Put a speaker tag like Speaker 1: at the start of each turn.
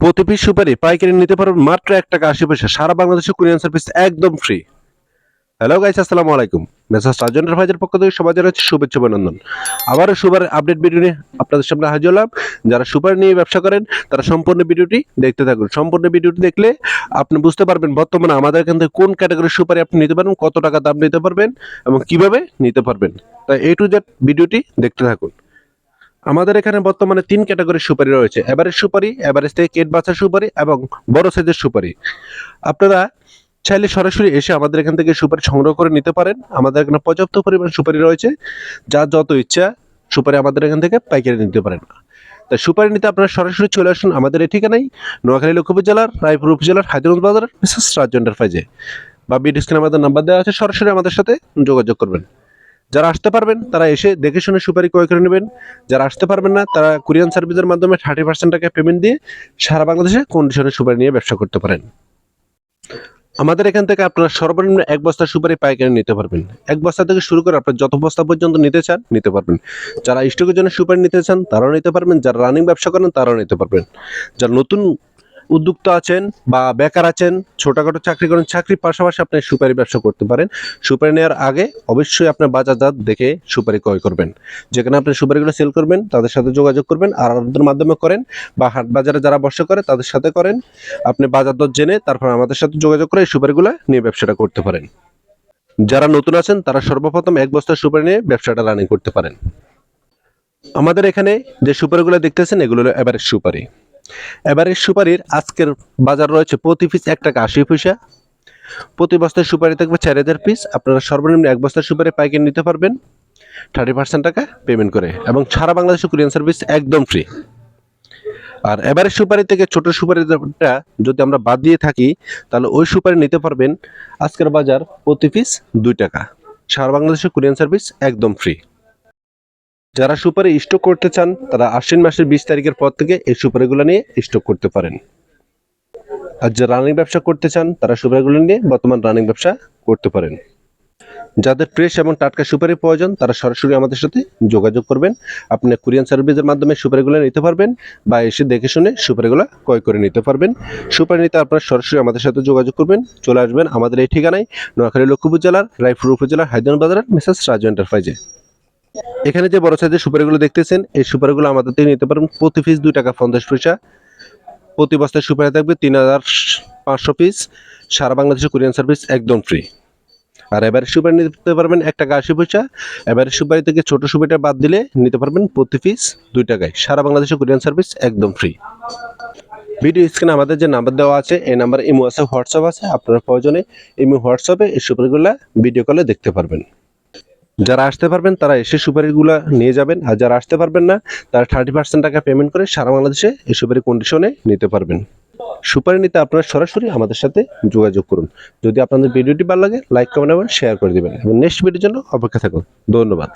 Speaker 1: প্রতি পিস সুপারি পাইকারি নিতে পারবেন মাত্র এক টাকা আশি পয়সা। সারা বাংলাদেশে কুরিয়ান সার্ভিস একদম ফ্রি হ্যালো গাইস আসসালামু আলাইকুম। মেসাজ সার্জনের ভাইজের পক্ষ থেকে সবাই জানাচ্ছি শুভেচ্ছা অভিনন্দন। আবারও সুপার আপডেট ভিডিও নিয়ে আপনাদের সামনে হাজির হলাম। যারা সুপার নিয়ে ব্যবসা করেন, তারা সম্পূর্ণ ভিডিওটি দেখতে থাকুন। সম্পূর্ণ ভিডিওটি দেখলে আপনি বুঝতে পারবেন বর্তমানে আমাদের এখান থেকে কোন ক্যাটাগরির সুপারি আপনি নিতে পারবেন, কত টাকা দাম নিতে পারবেন এবং কীভাবে নিতে পারবেন। তাই এ টু জেড ভিডিওটি দেখতে থাকুন। আমাদের এখানে বর্তমানে তিন ক্যাটাগরির সুপারি রয়েছে। এভারেজ সুপারি এভারেজ থেকে কেট বাচ্চা সুপারি এবং বড় সাইজের সুপারি। আপনারা চাইলে সরাসরি এসে আমাদের এখান থেকে সুপারি সংগ্রহ করে নিতে পারেন। আমাদের এখানে পর্যাপ্ত পরিমাণ সুপারি রয়েছে। যার যত ইচ্ছা সুপারি আমাদের এখান থেকে পাইকারি নিতে পারেন। তাই সুপারি নিতে আপনারা সরাসরি চলে আসুন আমাদের এই ঠিকানায়, নোয়াখালী লক্ষ্মীপুর জেলার, রায়পুর উপজেলার, হায়দ্রাবাদ বাজার মিসেস রাজেন্ডার ফাইজে বা স্ক্রিনে আমাদের নাম্বার দেওয়া আছে। সরাসরি আমাদের সাথে যোগাযোগ করবেন। যারা আসতে পারবেন, তারা এসে দেখে শুনে সুপারি ক্রয় করে নেবেন। যারা আসতে পারবেন না, তারা কুরিয়ান সার্ভিসের মাধ্যমে থার্টি পার্সেন্ট টাকা পেমেন্ট দিয়ে সারা বাংলাদেশে কন্ডিশনে সুপারি নিয়ে ব্যবসা করতে পারেন। আমাদের এখান থেকে আপনারা সর্বনিম্ন এক বস্তা সুপারি পাইকারি নিতে পারবেন। এক বস্তা থেকে শুরু করে আপনার যত বস্তা পর্যন্ত নিতে চান, নিতে পারবেন। যারা স্টকের জন্য সুপারি নিতে চান, তারাও নিতে পারবেন। যারা রানিং ব্যবসা করেন, তারাও নিতে পারবেন। যারা নতুন উদ্যোক্তা আছেন বা বেকার আছেন, ছোটখাটো চাকরি করেন, চাকরির পাশাপাশি আপনি সুপারি ব্যবসা করতে পারেন। সুপারি নেওয়ার আগে অবশ্যই আপনার বাজারজাত দেখে সুপারি ক্রয় করবেন। যেখানে আপনি সুপারিগুলো সেল করবেন, তাদের সাথে যোগাযোগ করবেন আর আমাদের মাধ্যমে করেন বা হাট বাজারে যারা বসে করে তাদের সাথে করেন। আপনি বাজার দর জেনে তারপর আমাদের সাথে যোগাযোগ করে এই সুপারিগুলো নিয়ে ব্যবসাটা করতে পারেন। যারা নতুন আছেন, তারা সর্বপ্রথম এক বস্তা সুপারি নিয়ে ব্যবসাটা রানিং করতে পারেন। আমাদের এখানে যে সুপারিগুলো দেখতেছেন, এগুলো হলো এভারেজ সুপারি। এভারেজ সুপারির আজকের বাজার রয়েছে প্রতি পিস এক টাকা আশি পয়সা। প্রতি বস্তার সুপারি থাকবে চার হাজার পিস আপনারা সর্বনিম্ন এক বস্তার সুপারি পাইকারি নিতে পারবেন। থার্টি পার্সেন্ট টাকা পেমেন্ট করে এবং সারা বাংলাদেশে কুরিয়ান সার্ভিস একদম ফ্রি আর এবারে সুপারি থেকে ছোট সুপারিটা যদি আমরা বাদ দিয়ে থাকি, তাহলে ওই সুপারি নিতে পারবেন। আজকের বাজার প্রতি পিস দুই টাকা। সারা বাংলাদেশে কুরিয়ান সার্ভিস একদম ফ্রি যারা সুপারি স্টক করতে চান, তারা আশ্বিন মাসের বিশ তারিখের পর থেকে এই সুপারিগুলো নিয়ে স্টক করতে পারেন। আর যারা রানিং ব্যবসা করতে চান, তারা সুপারিগুলো নিয়ে বর্তমান রানিং ব্যবসা করতে পারেন। যাদের ফ্রেশ এবং টাটকা সুপারি প্রয়োজন, তারা সরাসরি আমাদের সাথে যোগাযোগ করবেন। আপনি কুরিয়ান সার্ভিসের মাধ্যমে সুপারিগুলো নিতে পারবেন বা এসে দেখে শুনে সুপারিগুলো ক্রয় করে নিতে পারবেন। সুপারি নিতে আপনারা সরাসরি আমাদের সাথে যোগাযোগ করবেন। চলে আসবেন আমাদের এই ঠিকানায়, নোয়াখালী লক্ষ্মীপুর জেলার, রায়পুর উপজেলার হায়দ্রাবাদ বাজারের মেসেজ রাজু এন্টারপ্রাইজে এখানে যে বড় সাইজের সুপারিগুলো দেখতেছেন, এই সুপারিগুলো আমাদের থেকে নিতে পারেন প্রতি পিস দুই টাকা পঞ্চাশ পয়সা। প্রতি বস্তায় সুপারি থাকবে তিন হাজার পাঁচশো পিস সারা বাংলাদেশে কোরিয়ান সার্ভিস একদম ফ্রি আর এবারে সুপারি নিতে পারবেন এক টাকা আশি পয়সা। এবারে সুপারি থেকে ছোট সুপারিটা বাদ দিলে নিতে পারবেন প্রতি পিস দুই টাকায়। সারা বাংলাদেশে কোরিয়ান সার্ভিস একদম ফ্রি ভিডিও স্ক্রিনে আমাদের যে নাম্বার দেওয়া আছে, এই নাম্বার ইমো আছে, হোয়াটসঅ্যাপ আছে। আপনার প্রয়োজনে ইমো হোয়াটসঅ্যাপে এই সুপারিগুলো ভিডিও কলে দেখতে পারবেন। যারা আসতে পারবেন, তারা এসে সুপারিগুলো নিয়ে যাবেন। আর যারা আসতে পারবেন না, তারা থার্টি পার্সেন্ট টাকা পেমেন্ট করে সারা বাংলাদেশে এই সুপারি কন্ডিশনে নিতে পারবেন। সুপারি নিতে আপনারা সরাসরি আমাদের সাথে যোগাযোগ করুন। যদি আপনাদের ভিডিওটি ভালো লাগে লাইক কমেন্ট এবং শেয়ার করে দেবেন। এবং নেক্সট ভিডিওর জন্য অপেক্ষা থাকুন। ধন্যবাদ।